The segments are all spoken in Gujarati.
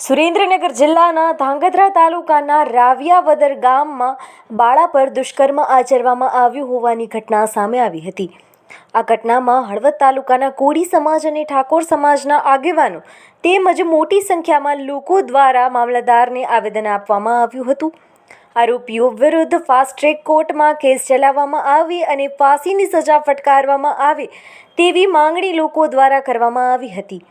સુરેન્દ્રનગર જિલ્લાના ધાંગધ્રા તાલુકાના રાવિયાવદર ગામમાં બાળા પર દુષ્કર્મ આચરવામાં આવ્યું હોવાની ઘટના સામે આવી હતી. આ ઘટનામાં હળવદ તાલુકાના કોળી સમાજ અને ઠાકોર સમાજના આગેવાનો તેમજ મોટી સંખ્યામાં લોકો દ્વારા મામલતદારને આવેદન આપવામાં આવ્યું હતું. આરોપીઓ વિરુદ્ધ ફાસ્ટ ટ્રેક કોર્ટમાં કેસ ચલાવવામાં આવે અને ફાંસીની સજા ફટકારવામાં આવે તેવી માંગણી લોકો દ્વારા કરવામાં આવી હતી.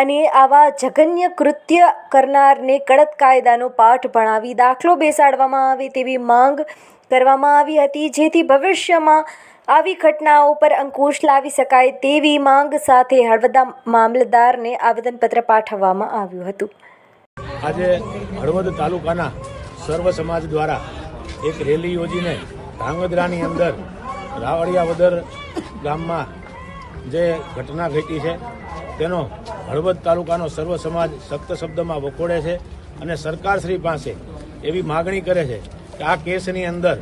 અને આવા જઘન્ય કૃત્ય કરનારને કડક કાયદાનો પાઠ ભણાવી દાખલો બેસાડવામાં આવે તેવી માંગ કરવામાં આવી હતી, જેથી ભવિષ્યમાં આવી ઘટનાઓ પર અંકુશ લાવી શકાય તેવી માંગ સાથે હળવદા મામલતદારને આવેદનપત્ર પાઠવવામાં આવ્યું હતું. આજે હળવદ તાલુકાના સર્વ સમાજ દ્વારા એક રેલી યોજીને ધાંગધ્રાની અંદર રાવળિયાવદર ગામમાં જે ઘટના ઘટી છે, તેનો હળવદ તાલુકાનો સર્વ સમાજ સખ્ત શબ્દમાં વખોડે છે અને સરકારશ્રી પાસે એવી માગણી કરે છે કે આ કેસની અંદર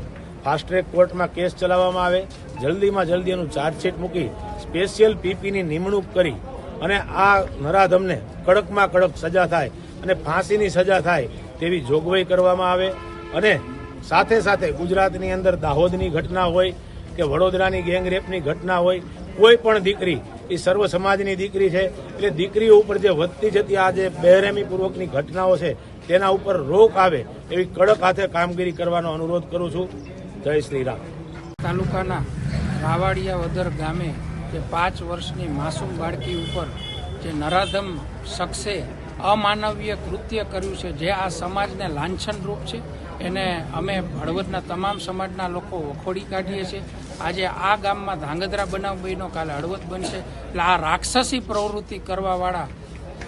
ફાસ્ટ ટ્રેક કોર્ટમાં કેસ ચલાવવામાં આવે, જલ્દીમાં જલ્દી એનું ચાર્જશીટ મૂકી સ્પેશિયલ પીપીની નિમણૂક કરી અને આ નરાધમને કડકમાં કડક સજા થાય અને ફાંસીની સજા થાય તેવી જોગવાઈ કરવામાં આવે અને સાથે સાથે ગુજરાતની અંદર દાહોદની ઘટના હોય કે વડોદરાની ગેંગરેપની ઘટના હોય કોઈ પણ દીકરી, એ સર્વ સમાજની દીકરી છે, એટલે દીકરીઓ ઉપર જે વધતી જતી આ જે બેરહેમીપૂર્વકની ઘટનાઓ છે, તેના ઉપર રોક આવે એવી કડક હાથે કામગીરી કરવાનો અનુરોધ કરું છું. જય શ્રી રામ. તાલુકાના રાવાડિયા વદર ગામે જે પાંચ વર્ષની માસૂમ બાળકી ઉપર જે નરાધમ શખ્સે અમાનવીય કૃત્ય કર્યું છે, જે આ સમાજને લાંછનરૂપ છે, એને અમે હળવદના તમામ સમાજના લોકો વખોડી કાઢીએ છીએ. આજે આ ગામમાં ધાંગધ્રા બનાવ બન્યો કાલે હળવદ બનશે. એટલે આ રાક્ષસી પ્રવૃત્તિ કરવાવાળા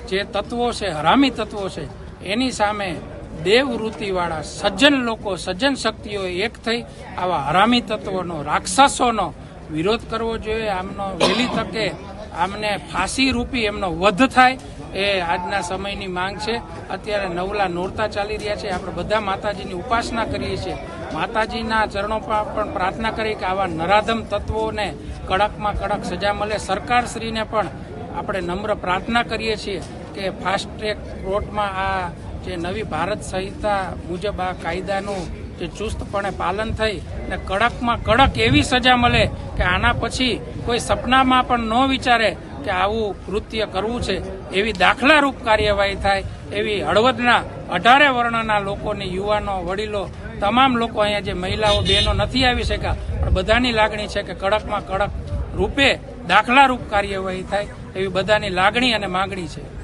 જે તત્વો છે, હરામી તત્વો છે, એની સામે દેવવૃત્તિવાળા સજ્જન લોકો, સજ્જન શક્તિઓ એક થઈ આવા હરામી તત્વોનો, રાક્ષસોનો વિરોધ કરવો જોઈએ. આમનો વહેલી તકે આમને ફાંસી રૂપી એમનો વધ થાય એ આજના સમયની માંગ છે. અત્યારે નવલા નોરતા ચાલી રહ્યા છે. આપણે બધા માતાજીની ઉપાસના કરીએ છીએ. માતાજીના ચરણો પર પણ પ્રાર્થના કરી કે આવા નરાધમ તત્વોને કડકમાં કડક સજા મળે. સરકારશ્રીને પણ આપણે નમ્ર પ્રાર્થના કરીએ છીએ કે ફાસ્ટ ટ્રેક કોર્ટમાં આ જે નવી ભારત સંહિતા મુજબ આ કાયદાનું જે ચુસ્તપણે પાલન થઈ અને કડકમાં કડક એવી સજા મળે કે આના પછી કોઈ સપનામાં પણ ન વિચારે કે આવું કૃત્ય કરવું છે, એવી દાખલારૂપ કાર્યવાહી થાય, એવી હળવદના અઢારે વર્ણના લોકોની યુવાનો, વડીલો તમામ લોકો અહીંયા જે મહિલાઓ, બહેનો નથી આવી શક્યા, પણ બધાની લાગણી છે કે કડકમાં કડક રૂપે, દાખલારૂપ કાર્યવાહી થાય એવી બધાની લાગણી અને માગણી છે.